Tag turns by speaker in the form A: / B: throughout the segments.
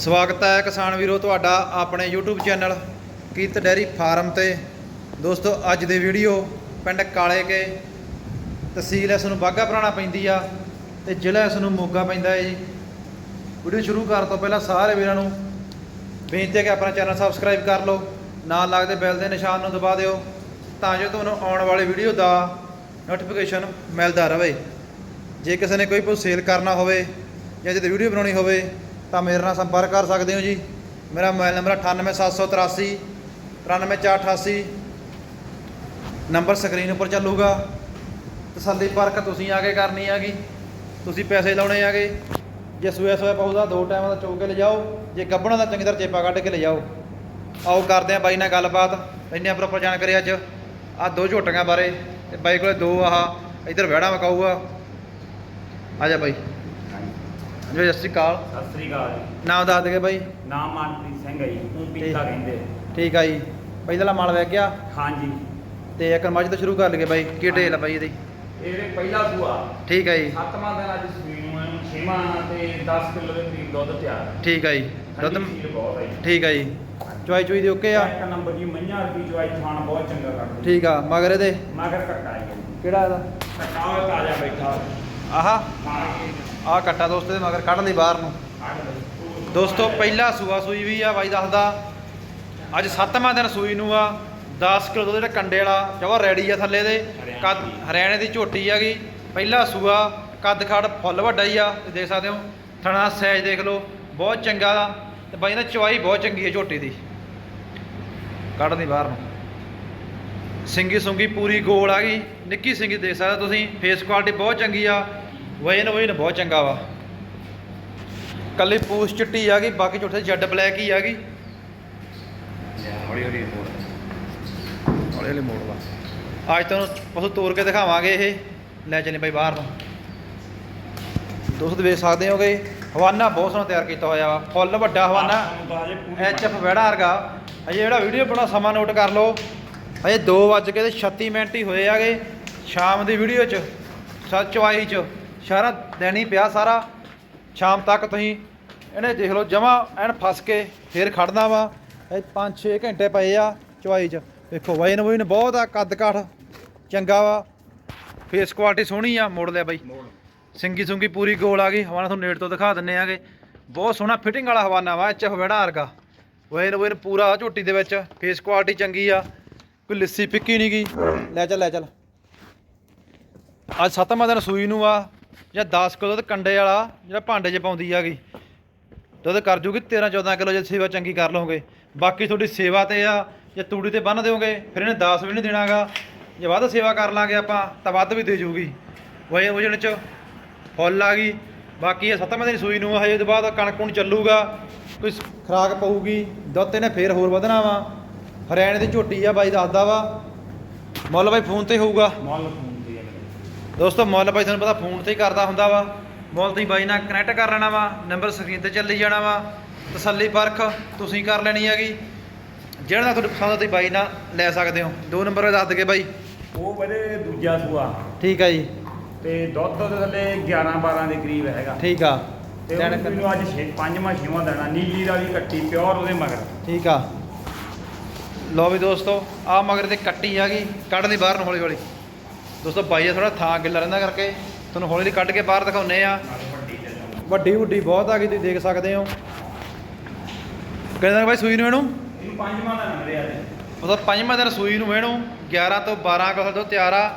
A: ਸਵਾਗਤ ਹੈ ਕਿਸਾਨ ਵੀਰੋ ਤੁਹਾਡਾ ਆਪਣੇ YouTube channel Kirat dairy farm ਤੇ। ਦੋਸਤੋ, ਅੱਜ ਦੇ ਵੀਡੀਓ ਪਿੰਡ ਕਾਲੇ ਕੇ। ਤਹਿਸੀਲ ਇਸ ਨੂੰ ਬਾਗਾ ਪੁਰਾਣਾ ਪੈਂਦੀ ਆ ਤੇ ਜ਼ਿਲ੍ਹਾ ਇਸ ਨੂੰ ਮੋਗਾ ਪੈਂਦਾ ਹੈ ਜੀ। ਵੀਡੀਓ ਸ਼ੁਰੂ ਕਰਨ ਤੋਂ ਪਹਿਲਾਂ ਸਾਰੇ ਵੀਰਾਂ ਨੂੰ ਬੇਨਤੀ ਹੈ ਕਿ ਆਪਣਾ ਚੈਨਲ ਸਬਸਕ੍ਰਾਈਬ ਕਰ ਲਓ, ਨਾਲ ਲੱਗਦੇ ਬੈਲ ਦੇ ਨਿਸ਼ਾਨ ਨੂੰ ਦਬਾ ਦਿਓ, ਤਾਂ ਜੋ ਤੁਹਾਨੂੰ ਆਉਣ ਵਾਲੀ ਵੀਡੀਓ ਦਾ ਨੋਟੀਫਿਕੇਸ਼ਨ ਮਿਲਦਾ ਰਹੇ। ਜੇ ਕਿਸੇ ਨੇ ਕੋਈ ਸੇਲ ਕਰਨਾ ਹੋਵੇ ਜਾਂ ਜੇ ਵੀਡੀਓ ਬਣਾਉਣੀ ਹੋਵੇ ਤਾਂ ਮੇਰੇ ਨਾਲ ਸੰਪਰਕ ਕਰ ਸਕਦੇ ਹੋ ਜੀ। ਮੇਰਾ ਮੋਬਾਈਲ ਨੰਬਰ 98783 93488 ਨੰਬਰ ਸਕਰੀਨ ਉੱਪਰ ਚੱਲੂਗਾ। ਤਸੱਲੀ ਪਰਖ ਤੁਸੀਂ ਆ ਕੇ ਕਰਨੀ ਹੈਗੀ ਤੁਸੀਂ ਪੈਸੇ ਲਾਉਣੇ ਹੈਗੇ ਜੇ। ਸੂਆ ਸੂਆ ਪਾਉਦਾ ਦੋ ਟਾਈਮਾਂ ਦਾ ਚੋਕ ਕੇ ਲਿਜਾਓ। ਜੇ ਗੱਬਣਾ ਦਾ, ਚੰਗੀ ਤਰ੍ਹਾਂ ਚੇਪਾ ਕੱਢ ਕੇ ਲਿਜਾਓ। ਆਓ ਕਰਦੇ ਆ ਬਾਈ ਨਾਲ ਗੱਲਬਾਤ। ਲੈਂਦੇ ਪ੍ਰੋਪਰ ਜਾਣਕਾਰੀ ਅੱਜ। ਆ ਦੋ ਝੋਟੀਆਂ ਬਾਰੇ ਤੇ ਬਾਈ ਕੋਲੇ ਦੋ ਆਹ ਇਧਰ ਵਿਹੜਾ ਮਕਾਊਗਾ ਆ ਜਾ ਬਾਈ। ਜੋ ਸਤਿ ਸ਼੍ਰੀ ਅਕਾਲ।
B: ਸਤਿ ਸ੍ਰੀ ਅਕਾਲ ਜੀ।
A: ਨਾਮ ਦੱਸ ਦਗੇ ਬਾਈ।
B: ਨਾਮ ਮਨਪ੍ਰੀਤ ਸਿੰਘ ਹੈ ਜੀ ਉਹ। ਪੀਤਾ ਕਹਿੰਦੇ।
A: ਠੀਕ ਆ ਜੀ। ਪਹਿਲਾ ਮਾਲ ਵਗ ਗਿਆ?
B: ਹਾਂਜੀ।
A: ਤੇ ਇੱਕ ਮੱਝ ਤੋਂ ਸ਼ੁਰੂ ਕਰ ਲਈਏ ਬਾਈ ਕੀ ਆ ਬਾਈ ਇਹਦੀ?
B: ਇਹ ਪਹਿਲਾ ਸੂਆ।
A: ਠੀਕ ਆ ਜੀ।
B: ਸੱਤਵਾਂ ਦਿਨ ਅੱਜ ਸੂਈ ਨੂੰ ਇਹਨੂੰ ਛੇਵਾਂ ਤੇ 10 ਕਿਲੋ ਦੇ ਕਰੀਬ ਦੁੱਧ ਤਿਆਰ। ਹੈ।
A: ਠੀਕ ਆ ਜੀ। ਦੁੱਧ
B: ਠੰਡੀ ਬਹੁਤ ਹੈ ਜੀ।
A: ਠੀਕ ਆ ਜੀ। ਚੁਆਈ ਚੁਈ ਦੀ ਓਕੇ ਆ?
B: ਇੱਕ ਨੰਬਰ ਦੀ ਮਈਆਂ ਰੁਪਈ ਚਵਾਈ ਥਾਣ ਬਹੁਤ ਚੰਗਾ ਕੱਢਦੀ
A: ਠੀਕ ਆ। ਮਗਰ ਇਹਦੇ?
B: ਮਗਰ ਕੱਟਾ ਹੈ ਜੀ।
A: ਕਿਹੜਾ ਇਹਦਾ?
B: ਕੱਟਾ ਹੋਇਆ ਤਾਜ਼ਾ ਬੈਠਾ।
A: ਆਹਾ।
B: ਕੇ
A: ਆਹ ਕੱਟਾ ਦੋਸਤੋ ਦੇ ਮਗਰ ਕੱਢ ਲਈ ਬਾਹਰ ਨੂੰ।
B: ਦੇ
A: ਦੋਸਤੋ ਪਹਿਲਾ ਸੂਆ ਸੂਈ ਵੀ ਆ ਬਾਈ ਦੱਸਦਾ। ਅੱਜ ਸੱਤਵਾਂ ਦਿਨ ਸੂਈ ਨੂੰ ਆ 10 ਕਿਲੋ ਦੁੱਧ ਜਿਹੜਾ ਕੰਡੇ ਵਾਲਾ ਜਵਾ ਰੈਡੀ ਆ ਥੱਲੇ ਦੇ। ਕੱਦ ਹਰਿਆਣੇ ਦੀ ਝੋਟੀ ਹੈਗੀ ਪਹਿਲਾ ਸੂਆ ਕੱਦ ਖੜ ਫੁੱਲ ਵੱਡਾ ਹੀ ਆ ਦੇਖ ਸਕਦੇ ਹੋ। ਥਣਾ ਸਾਈਜ਼ ਦੇਖ ਲਓ ਬਹੁਤ ਚੰਗਾ ਦਾ ਤੇ ਬਾਈ ਦਾ ਚਵਾਈ ਬਹੁਤ ਚੰਗੀ ਹੈ ਝੋਟੀ ਦੀ। ਕੱਢ ਦੀ ਬਾਹਰ ਨੂੰ। ਸਿੰਗੀ ਸੁੰਗੀ ਪੂਰੀ ਗੋਲ ਆ ਗਈ। ਨਿੱਕੀ ਸਿੰਗੀ ਦੇਖ ਸਕਦੇ ਤੁਸੀਂ ਫੇਸ ਕੁਆਲਿਟੀ ਬਹੁਤ ਚੰਗੀ ਆ। ਵਜਨ ਵਜਨ ਬਹੁਤ ਚੰਗਾ ਵਾ। ਕੱਲੀ ਪੂਛ ਚਿੱਟੀ ਆ ਗਈ ਬਾਕੀ ਝੋਟੇ ਜੈਡ ਬਲੈਕ ਹੀ ਆ ਗਈ।
B: ਹੌਲੀ ਹੌਲੀ ਮੋੜ।
A: ਹੌਲੀ ਹੌਲੀ ਮੋੜ ਲਾ। ਅੱਜ ਤੁਹਾਨੂੰ ਪਸ਼ੂ ਤੋੜ ਕੇ ਦਿਖਾਵਾਂਗੇ ਇਹ। ਲੈ ਚੱਲੇ ਬਾਈ ਬਾਹਰ ਨੂੰ। ਦੋਸਤ ਵੇਖ ਸਕਦੇ ਹੋਗੇ। ਹਵਾਨਾ ਬਹੁਤ ਸੋਹਣਾ ਤਿਆਰ ਕੀਤਾ ਹੋਇਆ ਵਾ। ਫੁੱਲ ਵੱਡਾ ਹਵਾਨਾ। ਐਚ ਐਫ ਵੜਾ ਵਰਗਾ। ਅਜੇ ਜਿਹੜਾ ਵੀਡੀਓ ਬਣਾ ਸਮਾਂ ਨੋਟ ਕਰ ਲਓ। ਅਜੇ 2 ਵੱਜ ਕੇ ਤੇ 36 ਮਿੰਟ ਹੀ ਹੋਏ ਆਗੇ ਸ਼ਾਮ ਦੀ ਵੀਡੀਓ 'ਚ ਸੱਚ ਚਵਾਈ 'ਚ। ਸਾਰਾ ਦਿਨ ਹੀ ਪਿਆ ਸਾਰਾ। ਸ਼ਾਮ ਤੱਕ ਤੁਸੀਂ ਇਹਨੇ ਦੇਖ ਲਓ ਜਮਾ ਐਨ ਫਸ ਕੇ ਫੇਰ ਖੜਨਾ ਵਾ। ਇਹ 5-6 ਘੰਟੇ ਪਏ ਆ ਚਵਾਈ 'ਚ। ਵੇਖੋ ਵਜਨ ਵਜਨ ਬਹੁਤ ਆ ਕੱਦ ਕਾਠ ਚੰਗਾ ਵਾ। ਫੇਸ ਕੁਆਲਿਟੀ ਸੋਹਣੀ ਆ ਮੋੜ ਲਿਆ ਬਾਈ। ਸਿੰਗੀ ਸੁੰਗੀ ਪੂਰੀ ਗੋਲ ਆ ਗਈ। ਹਵਾਨਾ ਤੁਹਾਨੂੰ ਨੇੜ ਤੋਂ ਦਿਖਾ ਦਿੰਨੇ ਆਗੇ। ਬਹੁਤ ਸੋਹਣਾ ਫਿਟਿੰਗ ਵਾਲਾ ਹਵਾਨਾ ਵਾ ਐਚ ਵੜਾ ਵਰਗਾ। ਵੈਨ ਵੈਨ ਪੂਰਾ ਝੋਟੀ ਦੇ ਵਿੱਚ। ਫੇਸ ਕੁਆਲਿਟੀ ਚੰਗੀ ਆ। ਕੋਈ ਲਿੱਸੀ ਫਿੱਕੀ ਨਹੀਂ ਗਈ ਲੈ ਚੱਲ ਲੈ ਚੱਲ। ਅੱਜ ਸੱਤਵਾਂ ਦਿਨ ਸੂਈ ਨੂੰ ਆ। ਜਾਂ 10 ਕਿਲੋ ਦੁੱਧ ਕੰਡੇ ਵਾਲਾ, ਜਿਹੜਾ ਭਾਂਡੇ 'ਚ ਪਾਉਂਦੀ ਆਗੀ ਦੁੱਧ ਕਰ ਜੂਗੀ 13 14 ਕਿਲੋ ਜੇ ਸੇਵਾ ਚੰਗੀ ਕਰ ਲਓਗੇ। ਬਾਕੀ ਤੁਹਾਡੀ ਸੇਵਾ ਤੇ ਆ, ਜੇ ਤੂੜੀ ਤੇ ਬੰਨ ਦਿਓਗੇ, ਫਿਰ ਇਹਨੇ 10 ਵੀ ਨਹੀਂ ਦੇਣਾਗਾ। ਜੇ ਵੱਧ ਸੇਵਾ ਕਰ ਲਾਂਗੇ ਆਪਾਂ, ਤਾਂ ਵੱਧ ਵੀ ਦੇ ਜੂਗੀ। ਵਜਨ ਵਜਨ ਚ ਫੁੱਲ ਆ ਗਈ। ਬਾਕੀ ਇਹ ਸੱਤਵੇਂ ਦਿਨ ਸੂਈ ਨੂੰ ਹਜੇ ਤੋਂ ਬਾਅਦ ਕਣਕ ਕੁਣ ਚੱਲੂਗਾ। ਕੋਈ ਸ- ਖੁਰਾਕ ਪਊਗੀ, ਦੁੱਧ ਇਹਨੇ ਫੇਰ ਹੋਰ ਵਧਣਾ ਵਾ। ਹਰਿਆਣੇ ਦੀ ਝੋਟੀ ਆ ਬਾਈ ਦੱਸਦਾ ਵਾ। ਮੁੱਲ ਬਾਈ ਫੋਨ ਤੇ ਹੋਊਗਾ।
B: ਮੁੱਲ
A: ਦੋਸਤੋ ਮੁੱਲ ਬਾਈ ਤੁਹਾਨੂੰ ਪਤਾ ਫੋਨ ਤੇ ਹੀ ਕਰਦਾ ਹੁੰਦਾ ਵਾ। ਮੁੱਲ ਤੁਸੀਂ ਬਾਈ ਨਾਲ ਕਨੈਕਟ ਕਰ ਲੈਣਾ ਵਾ ਨੰਬਰ ਸਕਰੀਨ ਤੇ ਚੱਲੀ ਜਾਣਾ ਵਾ। ਤਸੱਲੀ ਪਰਖ ਤੁਸੀਂ ਕਰ ਲੈਣੀ ਹੈਗੀ। ਜਿਹੜਾ ਦਾ ਤੁਹਾਨੂੰ ਪਸੰਦ ਆ ਤੁਸੀਂ ਬਾਈ ਨਾਲ ਲੈ ਸਕਦੇ ਹੋ। ਦੋ ਨੰਬਰ ਦੱਸ ਦਗੇ ਬਾਈ।
B: ਉਹ ਬੜੇ ਦੂਜਾ ਸੂਆ।
A: ਠੀਕ ਆ ਜੀ।
B: ਤੇ ਦੁੱਧ ਦੇ ਥੱਲੇ 11 12 ਦੇ ਕਰੀਬ ਹੈਗਾ।
A: ਠੀਕ ਆ।
B: ਤੇ
A: ਤਿੰਨ
B: ਮੈਨੂੰ ਅੱਜ ਛੇ ਪੰਜਵਾਂ ਛੇਵਾਂ ਦੇਣਾ। ਨੀਲੀ ਦਾ ਵੀ ਕੱਟੀ ਪਿਓਰ ਉਹਦੇ ਮਗਰ।
A: ਠੀਕ ਆ। ਲੋ ਵੀ ਦੋਸਤੋ ਆ ਮਗਰ ਤੇ ਕੱਟੀ ਹੈਗੀ। ਕੱਢ ਦੀ ਬਾਹਰ ਨੂੰ ਹੌਲੀ ਹੌਲੀ ਦੋਸਤੋ ਬਾਈ ਦਾ ਥੋੜਾ ਥਾਂ ਗਿੱਲਾ ਰਹਿੰਦਾ ਕਰਕੇ ਤੁਹਾਨੂੰ ਹੌਲੀ ਹੌਲੀ ਕੱਢ ਕੇ ਬਾਹਰ ਦਿਖਾਉਨੇ ਆ ਵੱਡੀ ਵੱਡੀ ਬਹੁਤ ਆ ਗਈ ਤੁਸੀਂ ਦੇਖ ਸਕਦੇ ਹੋ। ਕਹਿੰਦਾ ਬਾਈ ਸੂਈ ਨੂੰ ਇਹਨੂੰ?
B: ਇਹਨੂੰ ਪੰਜਵਾਂ ਦਾ ਨੰਬਰ ਆ
A: ਉਹਦਾ ਪੰਜਵਾਂ ਦਿਨ ਸੂਈ ਨੂੰ ਇਹਨੂੰ 11 ਤੋਂ 12 ਕਿਲੋ ਤੋਂ ਤਿਆਰ ਆ।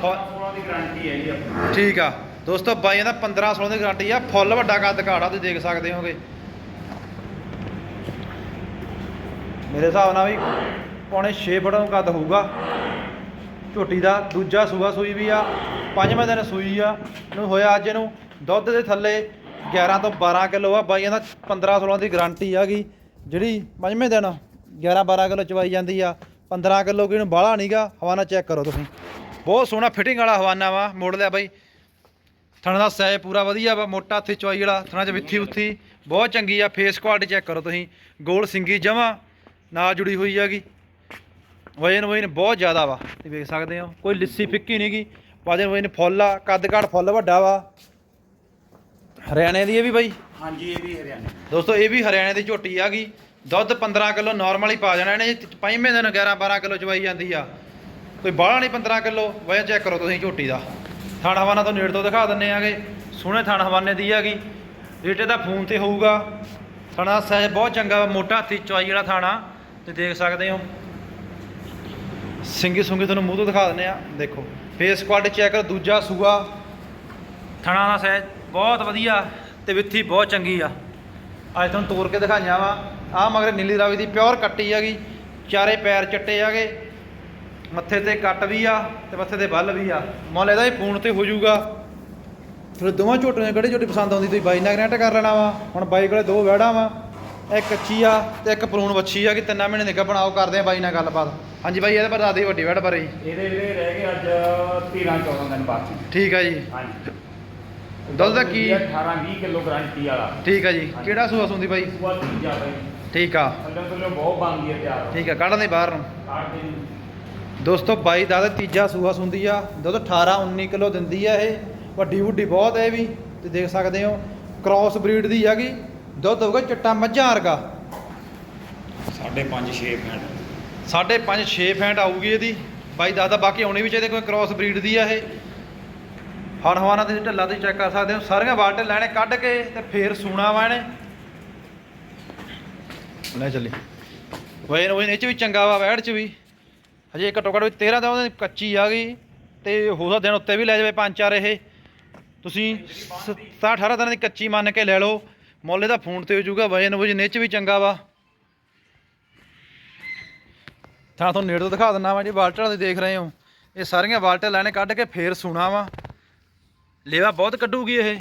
A: ਫੁੱਲ-
B: 16 ਦੀ ਗਾਰੰਟੀ ਹੈ ਜੀ ਆਪਣੀ।
A: ਠੀਕ ਆ। ਦੋਸਤੋ ਬਾਈਆਂ ਦਾ 15 16 ਦੀ ਗਾਰੰਟੀ ਆ। ਫੁੱਲ ਵੱਡਾ ਕੱਦ ਘਾੜਾ ਤੁਸੀਂ ਦੇਖ ਸਕਦੇ ਹੋਗੇ। ਮੇਰੇ ਹਿਸਾਬ ਨਾਲ ਵੀ ਪੌਣੇ 6 ਫੁੱਟ ਨੂੰ ਕੱਦ ਹੋਊਗਾ। ਝੋਟੀ ਦਾ ਦੂਜਾ ਸੂਆ ਸੂਈ ਵੀ ਆ, ਪੰਜਵੇਂ ਦਿਨ ਸੂਈ ਆ। ਨੂੰ ਹੋਇਆ ਅੱਜ ਇਹਨੂੰ ਦੁੱਧ ਦੇ ਥੱਲੇ 11 ਤੋਂ 12 ਕਿਲੋ ਆ, ਬਾਈਆਂ ਦਾ 15 16 ਦੀ ਗਾਰੰਟੀ ਆਗੀ। ਜਿਹੜੀ ਪੰਜਵੇਂ ਦਿਨ 11 12 ਕਿਲੋ ਚਵਾਈ ਜਾਂਦੀ ਆ 15 ਕਿਲੋ ਕਿ ਇਹਨੂੰ ਬਾਹਲਾ ਨਹੀਂਗਾ ਹਵਾਨਾ ਚੈੱਕ ਕਰੋ ਤੁਸੀਂ। ਬਹੁਤ ਸੋਹਣਾ ਫਿਟਿੰਗ ਵਾਲਾ ਹਵਾਨਾ ਵਾ, ਮੋੜ ਲਿਆ ਬਾਈ। ਥਣ ਦਾ ਸਾਈਜ਼ ਪੂਰਾ ਵਧੀਆ ਵਾ, ਮੋਟਾ ਹੱਥੀ ਚਵਾਈ ਵਾਲਾ, ਥਣਾ ਚ ਵਿੱਥੀ ਉੱਥੀ। ਬਹੁਤ ਚੰਗੀ ਆ ਫੇਸ ਕੁਆਲਿਟੀ ਚੈੱਕ ਕਰੋ ਤੁਸੀਂ। ਗੋਲ ਸਿੰਗੀ ਜਮਾ, ਨਾਲ ਜੁੜੀ ਹੋਈ ਹੈਗੀ। ਵਜਨ ਵਜਨ ਬਹੁਤ ਜ਼ਿਆਦਾ ਵਾ ਤੁਸੀਂ ਵੇਖ ਸਕਦੇ ਹੋ ਕੋਈ ਲਿੱਸੀ ਫਿੱਕੀ ਨਹੀਂਗੀ ਵਜਨ ਵਜਨ ਫੁੱਲ ਆ ਕੱਦ ਕਾਠ ਫੁੱਲ ਵੱਡਾ ਵਾ। ਹਰਿਆਣੇ ਦੀ ਇਹ ਵੀ ਬਾਈ?
B: ਹਾਂਜੀ ਇਹ ਵੀ ਹਰਿਆਣੇ
A: ਦੋਸਤੋ ਇਹ ਵੀ ਹਰਿਆਣੇ ਦੀ ਝੋਟੀ ਆ ਗਈ ਦੁੱਧ 15 ਕਿਲੋ ਨਾਰਮਲ ਹੀ ਪਾ ਜਾਣਾ ਇਹਨੇ ਪੰਜਵੇਂ ਦਿਨ 11 12 ਕਿਲੋ ਚਵਾਈ ਜਾਂਦੀ ਆ। ਕੋਈ ਬਾਹਲਾ ਨਹੀਂ 15 ਕਿਲੋ ਵਜਨ ਚੈੱਕ ਕਰੋ ਤੁਸੀਂ ਝੋਟੀ ਦਾ। ਥਣ ਹਵਾਨਾ ਤੋਂ ਨੇੜ ਤੋਂ ਦਿਖਾ ਦਿੰਨੇ ਆਗੇ ਸੋਹਣੇ ਥਣ ਹਵਾਨੇ ਦੀ ਹੈਗੀ ਰੇਟੇ ਦਾ ਫੋਨ ਤੇ ਹੋਊਗਾ। ਥਣਾ ਸਾਈਜ਼ ਬਹੁਤ ਚੰਗਾ ਮੋਟਾ ਹੱਥੀ ਚਵਾਈ ਵਾਲਾ ਥਾਣਾ ਤੇ ਦੇਖ ਸਕਦੇ ਹੋ। ਸਿੰਗੀ ਸੁੰਗੀ ਤੁਹਾਨੂੰ ਮੂੰਹ ਤੋਂ ਦਿਖਾ ਦਿੰਨੇ ਆ ਦੇਖੋ ਫੇਸ ਕੁਆਲਿਟੀ ਚੈੱਕ ਕਰੋ, ਦੂਜਾ ਸੂਆ। ਥਣਾ ਦਾ ਸਾਈਜ਼ ਬਹੁਤ ਵਧੀਆ ਤੇ ਵਿੱਥੀ ਬਹੁਤ ਚੰਗੀ ਆ। ਅੱਜ ਤੁਹਾਨੂੰ ਤੋੜ ਕੇ ਦਿਖਾਈਆਂ ਵਾ। ਆਹ ਮਗਰ ਨੀਲੀ ਰਾਵੀ ਦੀ ਪਿਓਰ ਕੱਟੀ ਹੈਗੀ। ਚਾਰੇ ਪੈਰ ਚਿੱਟੇ ਹੈਗੇ। ਮੱਥੇ ਤੇ ਕੱਟ ਵੀ ਆ ਤੇ ਮੱਥੇ ਤੇ ਬੱਲ ਵੀ ਆ। ਮੁੱਲ ਇਹਦਾ ਹੀ ਫੋਨ ਤੇ ਹੋ ਜਾਊਗਾ। ਫਿਰ ਦੋਵਾਂ ਝੋਟੀਆਂ ਕਿਹੜੀ ਝੋਟੀ ਪਸੰਦ ਆਉਂਦੀ? ਤੁਸੀਂ ਬਾਈ ਨਾਲ ਕਨੈਕਟ ਕਰ ਲੈਣਾ ਵਾ। ਹੁਣ ਬਾਈ ਕੋਲੇ ਦੋ ਵਹਿੜਾਂ ਵਾ। ਇੱਕ ਕੱਚੀ ਆ ਤੇ ਇੱਕ ਪਰੂਣ ਵੱਛੀ ਆ ਕਿ ਤਿੰਨਾਂ ਮਹੀਨੇ ਨਿੱਘਾ ਬਣਾਓ ਕਰਦੇ ਆ ਬਾਈ ਨਾਲ ਗੱਲਬਾਤ। ਹਾਂਜੀ ਬਾਈ ਇਹਦੇ ਪਰ ਦੱਸ ਦਿਓ ਵੱਡੀ ਵਹਿੜ ਬਾਰੇ ਜੀ।
B: ਇਹਦੇ ਵੀਰੇ ਰਹਿ ਗਏ ਅੱਜ 13 14 ਦਿਨ ਬਾਕੀ
A: ਠੀਕ ਆ ਜੀ।
B: ਹਾਂਜੀ।
A: ਦੁੱਧ ਦਾ ਕੀ?
B: 18 20 ਕਿਲੋ ਗਰੰਟੀ ਵਾਲਾ।
A: ਠੀਕ ਆ ਜੀ। ਕਿਹੜਾ ਸੂਆ ਸੁੰਦੀ ਬਾਈ?
B: ਸੁਆ ਤੀਜਾ ਬਈ।
A: ਠੀਕ ਆ।
B: ਥੱਲੇ ਥੱਲੇ ਬਹੁਤ ਬਣਦੀ ਹੈ ਤਿਆਰ।
A: ਠੀਕ ਆ ਕੱਢ ਦੇ ਬਾਹਰ ਨੂੰ। ਦੋਸਤੋ ਬਾਈ ਦਾ ਤੀਜਾ ਸੂਆ ਸੁੰਦੀ ਆ। ਦੁੱਧ 18 19 ਕਿਲੋ ਦਿੰਦੀ ਆ ਇਹ। ਵੱਡੀ ਵੱਡੀ ਬਹੁਤ ਹੈ ਵੀ ਤੇ ਦੇਖ ਸਕਦੇ ਹੋ। ਕ੍ਰਾਸ ਬਰੀਡ ਦੀ ਹੈਗੀ। ਦੁੱਧ ਹੋਊਗਾ ਚਿੱਟਾ ਮੱਝਾਂ ਵਰਗਾ।
B: 5.5 6 ਮਿੰਟ
A: ਸਾਢੇ 5 6 ਫੈਂਟ ਆਊਗੀ ਇਹਦੀ। ਬਾਈ ਦੱਸਦਾ ਬਾਕੀ ਆਉਣੀ ਵੀ ਚਾਹੀਦੀ ਕੋਈ ਕ੍ਰਾਸ ਬਰੀਡ ਦੀ ਆ ਇਹ। ਹਣ ਹਵਾਨਾ ਦੀ ਢੱਲਾ ਦੀ ਚੈੱਕ ਕਰ ਸਕਦੇ ਹੋ। ਸਾਰੀਆਂ ਬਾਲਟੇ ਲੈਣੇ ਕੱਢ ਕੇ ਤੇ ਫੇਰ ਸੂਣਾ ਵਾ ਇਹਨੇ। ਲੈ ਚੱਲੀ। ਵਜਨ ਵਜਨ ਇਹ ਚ ਵੀ ਚੰਗਾ ਵਾ ਵੈੜ ਚ ਵੀ। ਹਜੇ ਘੱਟੋ ਘੱਟ ਵੀ 13 ਦਾ ਉਹਦੀ ਕੱਚੀ ਆ ਗਈ। ਤੇ ਹੋ ਸਕਦਾ ਦਿਨ ਉੱਤੇ ਵੀ ਲੈ ਜਾਵੇ ਪੰਜ ਚਾਰ ਇਹ। ਤੁਸੀਂ 17 18 ਦਿਨਾਂ ਦੀ ਕੱਚੀ ਮੰਨ ਕੇ ਲੈ ਲਓ। ਮੁੱਲ ਇਹਦਾ ਫੋਨ ਤੇ ਹੋ ਜਾਊਗਾ ਵਜਨ ਵਜਨ ਇਹ ਚ ਵੀ ਚੰਗਾ ਵਾ। ਤਾਂ ਤੁਹਾਨੂੰ ਨੇੜੇ ਤੋਂ ਦਿਖਾ ਦਿੰਦਾ ਵਾਂ ਜੀ ਬਾਲਟਾਂ ਦੇ ਦੇਖ ਰਹੇ ਹੋ। ਇਹ ਸਾਰੀਆਂ ਬਾਲਟਾਂ ਲੈਣੇ ਕੱਢ ਕੇ ਫੇਰ ਸੁਣਾ ਵਾ। ਲੇਵਾ ਬਹੁਤ ਕੱਢੂਗੀ ਇਹ।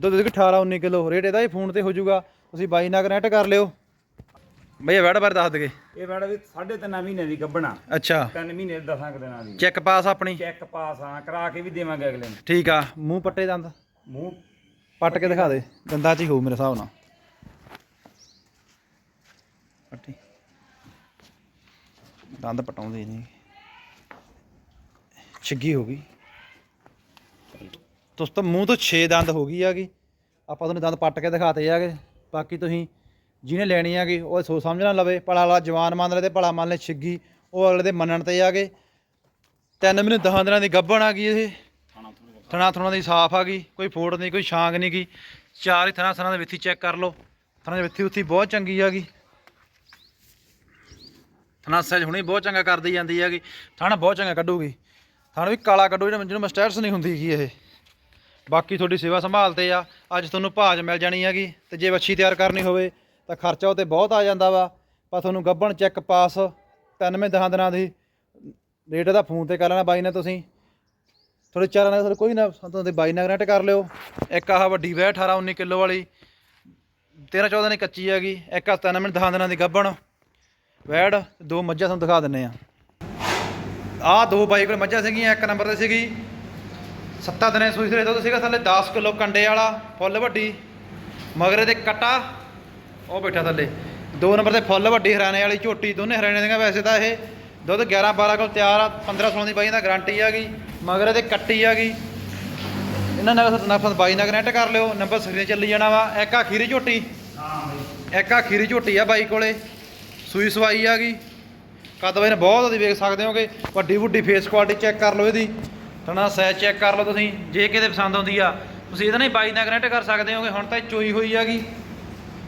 A: ਦੁੱਧ ਦੇ 18 19 ਕਿਲੋ ਰੇਟ ਇਹਦਾ ਹੀ ਫੋਨ ਤੇ ਹੋ ਜਾਊਗਾ। ਤੁਸੀਂ ਬਾਈ ਨਾਲ ਕਨੈਕਟ ਕਰ ਲਿਓ। ਬਈ ਇਹ ਵੜ ਬਾਰੇ ਦੱਸ ਦਗੇ
B: ਇਹ ਮੈਡਮ ਵੀ 3.5 ਮਹੀਨੇ ਦੀ ਗੱਬਣਾ
A: ਅੱਛਾ।
B: 3 ਮਹੀਨੇ ਦੇ 10 ਦਿਨਾਂ ਦੀ।
A: ਚੈੱਕ ਪਾਸ ਆਪਣੀ।
B: ਚੈੱਕ ਪਾਸ ਆ ਕਰਾ ਕੇ ਵੀ ਦੇਵਾਂਗੇ ਅਗਲੇ ਨੂੰ।
A: ਠੀਕ ਆ ਮੂੰਹ ਪੱਟੇ ਦੰਦ।
B: ਮੂੰਹ
A: ਪੱਟ ਕੇ ਦਿਖਾ ਦੇ ਦੰਦਾਂ 'ਚ ਹੀ ਹੋਊ ਮੇਰੇ ਹਿਸਾਬ ਨਾਲ। ਪੱਟੀ। ਦੰਦ ਪਟਾਉਂਦੇ ਨਹੀਂ। ਛਿੱਗੀ ਹੋ ਗਈ। ਦੋਸਤੋ ਮੂੰਹ ਤੋਂ 6 ਦੰਦ ਹੋ ਗਈ ਆਗੀ ਆਪਾਂ ਤੁਹਾਨੂੰ ਦੰਦ ਪੱਟ ਕੇ ਦਿਖਾਤੇ ਆਗੇ ਬਾਕੀ ਤੁਸੀਂ ਜਿਹਨੇ ਲੈਣੀ ਆਗੀ ਉਹ ਸੋਚ ਸਮਝ ਨਾ ਲਵੇ। ਭਲਾ ਵਾਲਾ ਜਵਾਨ ਮੰਨ ਲੈ ਤੇ ਭਲਾ ਮੰਨ ਲੈ ਛਿੱਗੀ। ਉਹ ਅਗਲੇ ਦੇ ਮੰਨਣ ਤੇ ਆਗੇ ਤਿੰਨ ਮਹੀਨੇ ਦਹਾਂ ਦਿਨਾਂ ਦੀ ਗੱਭਣ ਆ ਗਈ ਇਹ। ਥਣਾ ਥਣਾ ਦੀ ਸਾਫ਼ ਆ ਗਈ, ਕੋਈ ਫੋੜ ਨਹੀਂ, ਕੋਈ ਛਾਂਗ ਨਹੀਂ ਗਈ। ਚਾਰ ਹੀ ਥਣਾ ਥਣਾ ਦੀ ਵਿੱਥੀ ਚੈੱਕ ਕਰ ਲਓ। ਥਣਾ ਦੀ ਵਿੱਥੀ ਉੱਥੀ ਬਹੁਤ ਚੰਗੀ ਆ ਗਈ। ਥਣਾ ਸੈਜ ਹੁਣੇ ਬਹੁਤ ਚੰਗਾ ਕਰਦੀ ਜਾਂਦੀ ਹੈਗੀ ਥਣਾ ਬਹੁਤ ਚੰਗਾ ਕੱਢੂਗੀ। ਥਣ ਵੀ ਕਾਲਾ ਕੱਢੂ ਜਿਹੜਾ ਜਿਹਨੂੰ ਮਸਟੈਟਸ ਨਹੀਂ ਹੁੰਦੀ ਗੀ ਇਹ। ਬਾਕੀ ਤੁਹਾਡੀ ਸੇਵਾ ਸੰਭਾਲ ਤੇ ਆ। ਅੱਜ ਤੁਹਾਨੂੰ ਭਾਜ ਮਿਲ ਜਾਣੀ ਹੈਗੀ ਤੇ ਜੇ ਵੱਛੀ ਤਿਆਰ ਕਰਨੀ ਹੋਵੇ ਤਾਂ ਖਰਚਾ ਉਹ ਤੇ ਬਹੁਤ ਆ ਜਾਂਦਾ ਵਾ। ਪਰ ਤੁਹਾਨੂੰ ਗੱਬਣ ਚੈੱਕ ਪਾਸ 93 ਦਹਾਂ ਦਿਨਾਂ ਦੀ। ਰੇਟ ਦਾ ਫੋਨ ਤੇ ਕਰ ਲੈਣਾ ਬਾਈ ਨੇ ਤੁਸੀਂ। ਤੁਹਾਡੇ ਚਾਰਾਂ ਨਾਲ ਤੁਹਾਡੇ ਕੋਈ ਨਾ ਤੁਹਾਨੂੰ ਤੇ ਬਾਈ ਨਾਲ ਕਨੈਕਟ ਕਰ ਲਿਓ। ਇੱਕ ਆਹ ਵੱਡੀ ਵਹਿ 18 19 ਕਿਲੋ ਵਾਲੀ। 13 14 ਦੀ ਕੱਚੀ ਹੈਗੀ ਇੱਕ ਆ 3 ਮਿੰਟ 10 ਦਿਨਾਂ ਦੀ ਗੱਭਣ ਵੈੜ ਦੋ ਮੱਝਾਂ ਤੁਹਾਨੂੰ ਦਿਖਾ ਦਿੰਨੇ ਆ। ਆਹ ਦੋ ਬਾਈ ਕੋਲ ਮੱਝਾਂ ਸੀਗੀਆਂ, ਇੱਕ ਨੰਬਰ ਤੇ ਸੀਗੀ। ਸੱਤਾ ਦਿਨੇ ਸੂਈ ਸਰੇ ਦੁੱਧ ਸੀਗਾ, ਥੱਲੇ 10 ਕਿਲੋ ਕੰਡੇ ਵਾਲਾ, ਫੁੱਲ ਵੱਡੀ। ਮਗਰੇ ਦੇ ਕਟਾ, ਉਹ ਬੈਠਾ ਥੱਲੇ। ਦੋ ਨੰਬਰ ਤੇ ਫੁੱਲ ਵੱਡੀ, ਹਰਿਆਣੇ ਵਾਲੀ ਝੋਟੀ, ਦੋਨੇ ਹਰਿਆਣੇ ਦੀਆਂ ਵੈਸੇ ਤਾਂ ਇਹ। ਦੁੱਧ 11 12 ਕਿਲੋ ਤਿਆਰ ਆ 15 16 ਦੀ ਬਾਈ ਦਾ ਗਾਰੰਟੀ ਹੈਗੀ ਮਗਰੇ ਤੇ ਕੱਟੀ ਹੈਗੀ ਇਹਨਾਂ ਨਾਲ ਨਫਸ ਬਾਈ ਨਾਲ ਕਨੈਕਟ ਕਰ ਲਿਓ ਨੰਬਰ ਸਕਰੀਨ ਚੱਲੀ ਜਾਣਾ ਵਾ ਇੱਕ ਆ ਖੀਰੀ ਝੋਟੀ।
B: ਹਾਂ ਬਈ
A: ਇੱਕ ਆ ਖੀਰੀ ਝੋਟੀ ਆ ਬਾਈ ਕੋਲੇ ਸੂਈ ਸਵਾਈ ਆ ਗਈ। ਕੱਦ ਬਾਈ ਨੇ ਬਹੁਤ ਉਹਦੀ ਵੇਖ ਸਕਦੇ ਹੋਗੇ ਵੱਡੀ ਵੱਡੀ ਫੇਸ ਕੁਆਲਿਟੀ ਚੈੱਕ ਕਰ ਲਓ ਇਹਦੀ। ਤਣਾ ਸਾਈਜ਼ ਚੈੱਕ ਕਰ ਲਓ ਤੁਸੀਂ ਜੇ ਕਿਤੇ ਪਸੰਦ ਆਉਂਦੀ ਆ। ਤੁਸੀਂ ਇਹਦੇ ਨਾਲ ਹੀ ਬਾਈ ਨਾਲ ਕਨੈਕਟ ਕਰ ਸਕਦੇ ਹੋਗੇ ਹੁਣ ਤਾਂ ਇਹ ਚੋਈ ਹੋਈ ਹੈਗੀ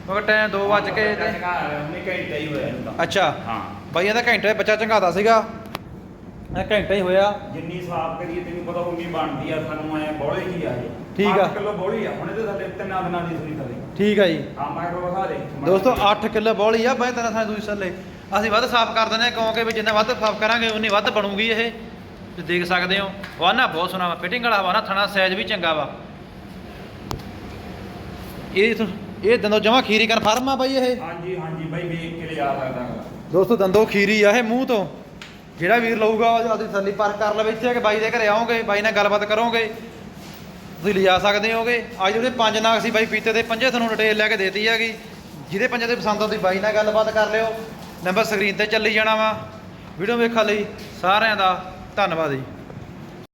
A: ਮਗਰ ਟਾਈਮ 2 ਵੱਜ ਕੇ ਤੇ
B: ਉਹਨੇ ਘੰਟਾ ਹੀ ਹੋਇਆ ਇਹਨੂੰ ਤਾਂ।
A: ਅੱਛਾ।
B: ਹਾਂ।
A: ਬਾਈ ਇਹਦਾ ਘੰਟੇ ਬੱਚਾ ਚੰਗਾਦਾ ਸੀਗਾ। ਇਹ ਘੰਟਾ ਹੀ ਹੋਇਆ।
B: ਜਿੰਨੀ ਸਾਫ਼ ਕਰੀਏ ਤੈਨੂੰ ਪਤਾ ਉਨੀ ਬਣਦੀ ਆ ਸਾਨੂੰ ਐ ਬੋਲੇ ਜੀ ਆ ਇਹ।
A: ਠੀਕ ਆ।
B: 8 ਕਿਲੋ ਬੋਲੀ ਆ ਹੁਣ ਇਹਦੇ ਥੱਲੇ ਤਿੰਨਾਂ ਦਿਨਾਂ ਦੀ ਸੂਈ ਥੱਲੇ।
A: ਠੀਕ ਆ ਜੀ।
B: ਆ ਮੈਂ ਕੋ ਵਿਖਾ ਦੇ।
A: ਦੋਸਤੋ 8 ਕਿਲੋ ਬੋਲੀ ਆ ਬਾਈ ਤਰ੍ਹਾਂ ਸਾਂ ਦੂਜੀ ਸੱਲੇ। ਅਸੀਂ ਵੱਧ ਸਾਫ਼ ਕਰ ਦਿੰਦੇ ਹਾਂ ਕਿਉਂਕਿ ਵੀ ਜਿੰਨਾ ਵੱਧ ਸਾਫ਼ ਕਰਾਂਗੇ ਉਨੀ ਵੱਧ ਬਣੂਗੀ ਇਹ। ਤੁਸੀਂ ਦੇਖ ਸਕਦੇ ਹੋ। ਵਾਨਾ ਬਹੁਤ ਸੋਹਣਾ ਵਾ ਫਿਟਿੰਗ ਵਾਲਾ ਵਾਨਾ ਥਣਾ ਸਾਈਜ਼ ਵੀ ਚੰਗਾ ਵਾ। ਇਹ ਤੋਂ- ਇਹ ਦੰਦੋ ਜਮਾ ਖੀਰੀ ਕਨਫਰਮ ਆ ਬਾਈ ਇਹ।
B: ਹਾਂਜੀ ਹਾਂਜੀ ਬਾਈ ਵੇਖ ਕੇ ਲਿਆ ਸਕਦਾ।
A: ਦੋਸਤੋ, ਦੰਦੋ ਖੀਰੀ ਆ ਇਹ ਮੂੰਹ ਤੋਂ। ਜਿਹੜਾ ਵੀਰ ਲਊਗਾ, ਉਹ ਅਸੀਂ ਥੱਲੀ ਪਰ ਕਰ ਲਵੇ ਇੱਥੇ ਆ ਕੇ ਬਾਈ ਦੇ ਘਰੇ ਆਓਗੇ, ਬਾਈ ਨਾਲ ਗੱਲਬਾਤ ਕਰੋਗੇ। ਤੁਸੀਂ ਲਿਜਾ ਸਕਦੇ ਹੋਗੇ। ਅੱਜ ਜਿਹੜੇ ਪੰਜ ਨਾਗ ਸੀ ਬਾਈ, ਪੀਤੇ ਦੇ ਪੰਜੇ ਤੁਹਾਨੂੰ ਡਿਟੇਲ ਲੈ ਕੇ ਦੇਤੀ ਹੈਗੀ। ਜਿਹਦੇ ਪੰਜੇ ਦੇ ਪਸੰਦ ਆਉਂਦੀ ਬਾਈ ਨਾਲ ਗੱਲਬਾਤ ਕਰ ਲਿਓ। ਨੰਬਰ ਸਕਰੀਨ ਤੇ ਚੱਲੀ ਜਾਣਾ ਵਾ। ਵੀਡੀਓ ਵੇਖਣ ਲਈ ਸਾਰਿਆਂ ਦਾ ਧੰਨਵਾਦ ਜੀ।